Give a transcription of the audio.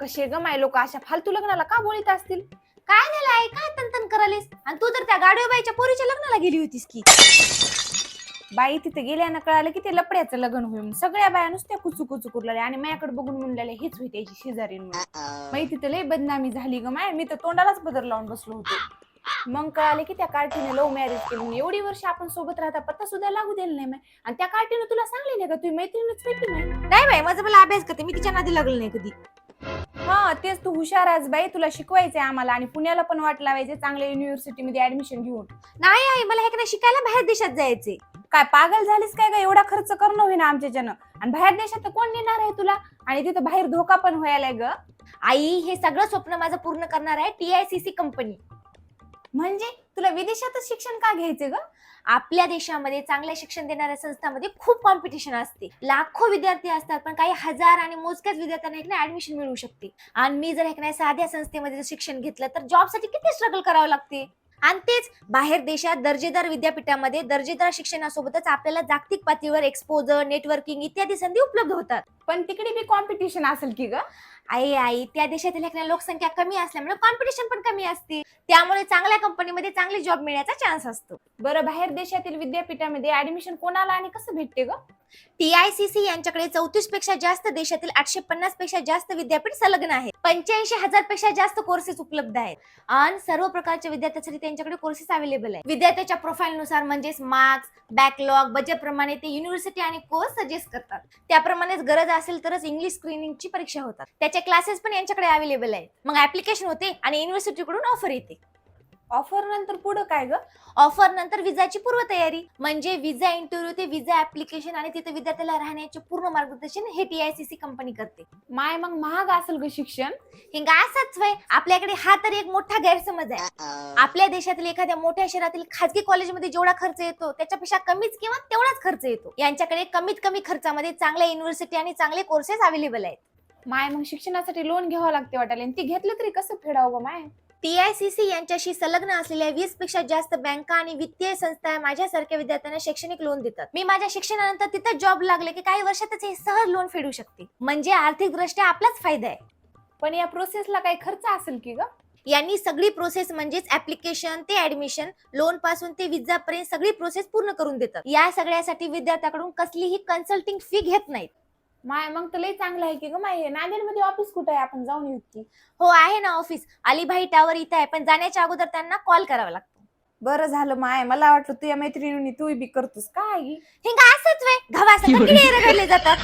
कसे ग माय लोक अशा फालतू लग्नाला का बोलित असतील? काय झालं आई? काय तनतन करालीस? आणि तू तर त्या गाडवेबाईच्या पोरीच्या लग्नाला गेली होतीस की? बाई तिथे गेल्यानं कळालं की ते लपड्याचं लग्न होईल सगळ्या बाया नुसत्या कुचू कुचू कुरलेल्या आणि माझ्याकडे बघून म्हणलेल्या हेच होई त्याची शेजारी बाई तिथे लय बदनामी झाली ग माय. मी तर तोंडालाच बदल लावून बसलो होतो. मग कळाले की त्या कार्टीने लव्ह मॅरेज केली एवढी वर्ष आपण सोबत राहता पत्ता सुद्धा लागू दिला नाही माय. आणि त्या कार्टीनं तुला सांगले नाही का? तुझी मैत्रीणच पैकी नाही नाही बाई माझं मला अभ्यास करते. मी तिच्या नादी लागलो नाही कधी. तेच तू हुशार आहेस बाई तुला शिकवायचंय आम्हाला आणि पुण्याला पण वाट लावायचे चांगल्या युनिव्हर्सिटी मध्ये ऍडमिशन घेऊन. नाही आई मला हे शिकायला बाहेर देशात जायचे काय पागल झालीस काय का एवढा खर्च करणं होईना आमच्याच्यानं आणि बाहेर देशात तर कोण नेणार आहे तुला? आणि तिथं बाहेर धोका पण व्हायलाय ग. आई हे सगळं स्वप्न माझं पूर्ण करणार आहे टीआयसीसी कंपनी म्हणजे तुला विदेशातच शिक्षण का घ्यायचं ग? आपल्या देशामध्ये चांगल्या शिक्षण देणाऱ्या संस्थांमध्ये खूप कॉम्पिटिशन असते. लाखो विद्यार्थी असतात पण काही हजार आणि मोजक्याच विद्यार्थ्यांना एक ना ऍडमिशन मिळू शकते. आणि मी जर एक नाही साध्या संस्थेमध्ये जर शिक्षण घेतलं तर जॉबसाठी किती स्ट्रगल करावं लागते? आणि तेच बाहेर देशात दर्जेदार विद्यापीठामध्ये दर्जेदार शिक्षणासोबतच आपल्याला जागतिक पातळीवर एक्सपोजर नेटवर्किंग इत्यादी संधी उपलब्ध होतात. पण तिकडे बी कॉम्पिटिशन असेल की ग? आई आई त्या देशातील एक ना लोकसंख्या कमी असल्यामुळे कॉम्पिटिशन पण कमी असते. त्यामुळे चांगल्या कंपनीमध्ये चांगले जॉब मिळण्याचा चान्स असतो. बरं बाहेर देशातील विद्यापीठामध्ये ऍडमिशन कोणाला आणि कसं भेटते ग? टीआयसीसी यांच्याकडे चौतीसपेक्षा जास्त देशातील आठशे पन्नासपेक्षा जास्त विद्यापीठ संलग्न आहेत. पंच्याऐंशी हजारपेक्षा जास्त कोर्सेस उपलब्ध आहेत. आणि सर्व प्रकारच्या विद्यार्थ्यांसाठी त्यांच्याकडे कोर्सेस अवेलेबल आहेत. विद्यार्थ्याच्या प्रोफाईल नुसार म्हणजेच मार्क्स बॅकलॉग बजेट प्रमाणे ते युनिव्हर्सिटी आणि कोर्स सजेस्ट करतात. त्याप्रमाणेच गरज असेल तरच इंग्लिश स्क्रीनिंगची परीक्षा होतात. त्याचे क्लासेस पण यांच्याकडे अवेलेबल आहेत. मग ऍप्लिकेशन होते आणि युनिव्हर्सिटीकडून ऑफर येते. ऑफर नंतर पुढं काय ग? ऑफर नंतर विजाची पूर्वतयारी. म्हणजे विजा इंटरव्ह्यू ते विजा ऍप्लिकेशन आणि तिथे विद्यार्थ्याला राहण्याचे पूर्ण मार्गदर्शन हे टीआयसीसी कंपनी करते. माय मग महाग असेल ग शिक्षण? हे असंच वय. आपल्याकडे हा तर एक मोठा गैरसमज आहे. आपल्या देशातील एखाद्या मोठ्या शहरातील खाजगी कॉलेजमध्ये जेवढा खर्च येतो त्याच्यापेक्षा कमीच किंवा तेवढाच खर्च येतो. यांच्याकडे कमीत कमी खर्चामध्ये चांगल्या युनिव्हर्सिटी आणि चांगले कोर्सेस अवेलेबल आहेत. माय मग शिक्षणासाठी लोन घ्यावं लागते वाटायला. आणि ती घेतलं तरी कसं फेडावं ग माय? टीआयसीसी यांच्याशी संलग्न असलेल्या वीसपेक्षा जास्त बँका आणि वित्तीय संस्था माझ्यासारख्या विद्यार्थ्यांना शैक्षणिक लोन देतात. मी माझ्या शिक्षणानंतर तिथं जॉब लागले की काही वर्षातच हे सहज लोन फेडू शकते. म्हणजे आर्थिक दृष्ट्या आपलाच फायदा आहे. पण या प्रोसेसला काही खर्च असेल की ग? यांनी सगळी प्रोसेस म्हणजेच ऍप्लिकेशन ते ऍडमिशन लोनपासून ते विजा पर्यंत सगळी प्रोसेस पूर्ण करून देतात. या सगळ्यासाठी विद्यार्थ्याकडून कसलीही कन्सल्टिंग फी घेत नाहीत. माय मग तर लय चांगलं आहे की ग माय नांदेडमध्ये ऑफिस कुठे आहे? आपण जाऊन येऊ की. हो आहे ना ऑफिस अलिभाई टावर इथं आहे पण जाण्याच्या अगोदर त्यांना कॉल करावा लागतो. बरं झालं माय मला वाटलं तुझ्या मैत्रिणीने तू बी करतोस. काय? गी? हे का असंच वे गव्हासाठी रगडले जातात.